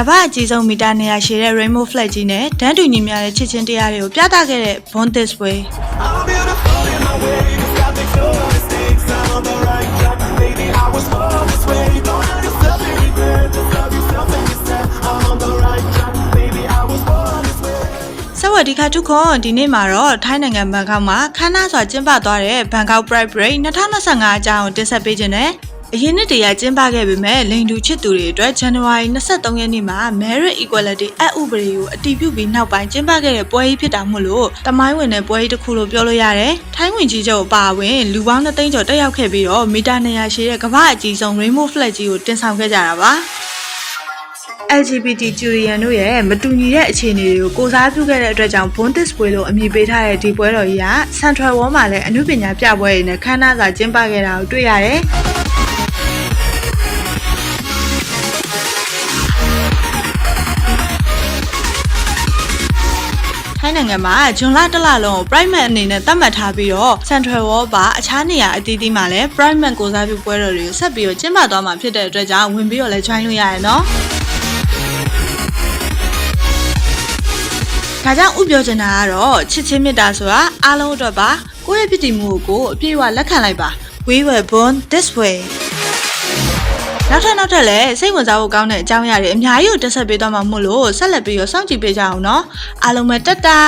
ကမ္ဘာအကြီးဆုံးမီတာနေရာရှည်တဲ့ Rainbow Flag ကြီးနဲ့ဒန်းတူညီမျှတဲ့ချစ်ချင်းတရားတွေကိုပြသခဲ့တဲ့ Born This Way ော့ဒီခါတုခွန်ဒီနေ့မှာတော့ထိုင်းနိုင်ငံဘန်ကောက်မှာခမ်းနားစွာကျင်းပသွားတဲ့ဘန်ကောက် Pride Parade 2025အကြောင်းတင်ဆက်ပေးခြင်းနဲ့ အရင်နှစ်တည်းကကျင်းပခဲ့ပေမဲ့လိန်တူချစ်သူတွေအတွက် January 23ရက်နေ့မှာ Marriage Equality အဥပဒေကိုအတည်ပြုပြီးနောက်ပိုင်းကျင်းပခဲ့တဲ့ပွဲကြီးဖြစ်တာမို့လို့တမိုင်းဝင်တဲ့ပွဲကြီးတစ်ခုလို့ပြောလို့ရတယ်။ထိုင်းဝင်ကြီးချုပ်အပါအဝင်လူပေါင်း2သိန်းကျော်တက်ရောက်ခဲ့ပြီးတော့မီတာ200ရှိတဲ့ကမ္ဘာအကြီးဆုံး Rainbow Flag ကြီးကိုတင်ဆောင်ခဲ့ကြတာပါ။ LGBT ကျူရီယန်တို့ရဲ့မတူညီတဲ့အခြေအနေတွေကိုကိုစားပြုခဲ့တဲ့အတွက်ကြောင့် Born This Way လို့အမည်ပေးထားတဲ့ဒီပွဲတော်ကြီးက Central World မှာလည်းအမှုပညာပြပွဲတွေနဲ့ခမ်းနားစာကျင်းပခဲ့တာကိုတွေ့ရတယ်။ င်းနိုင်ငံမှာဂျွန်လတစ်လလုံးကို Pride Month အနေနဲ့သတ်မှတ်ထားပြီးတော့ Central World ပါအခြားနေရာအသီးသီးမှာလည်း Pride Month ကိုစားပြုပွဲတော်တွေကိုဆက်ပြီးတော့ကျင်းပသွားမှာဖြစ်တဲ့အတွက်ကြောင့်ဝင်ပြီးတော့လည်း join လို့ရတယ်နော်။ဒါကြောင့်ဥပြောချင်တာကတော့ချစ်ချင်းမေတ္တာဆိုတာအားလုံးအတွက်ပါကိုယ့်ရဲ့ဖြစ်တည်မှုကိုကိုယ်အပြည့်အဝလက်ခံလိုက်ပါ We were born this way နောက်ထပ်နောက်ထပ်လည်းစိတ်ဝင်စားဖို့ကောင်းတဲ့အကြောင်းအရာတွေအများကြီးကိုတက်ဆက်ပေးသွားမှာမို့လို့ဆက်လက်ပြီးတော့စောင့်ကြည့်ပေးကြအောင်နော်အားလုံးပဲတက်တာ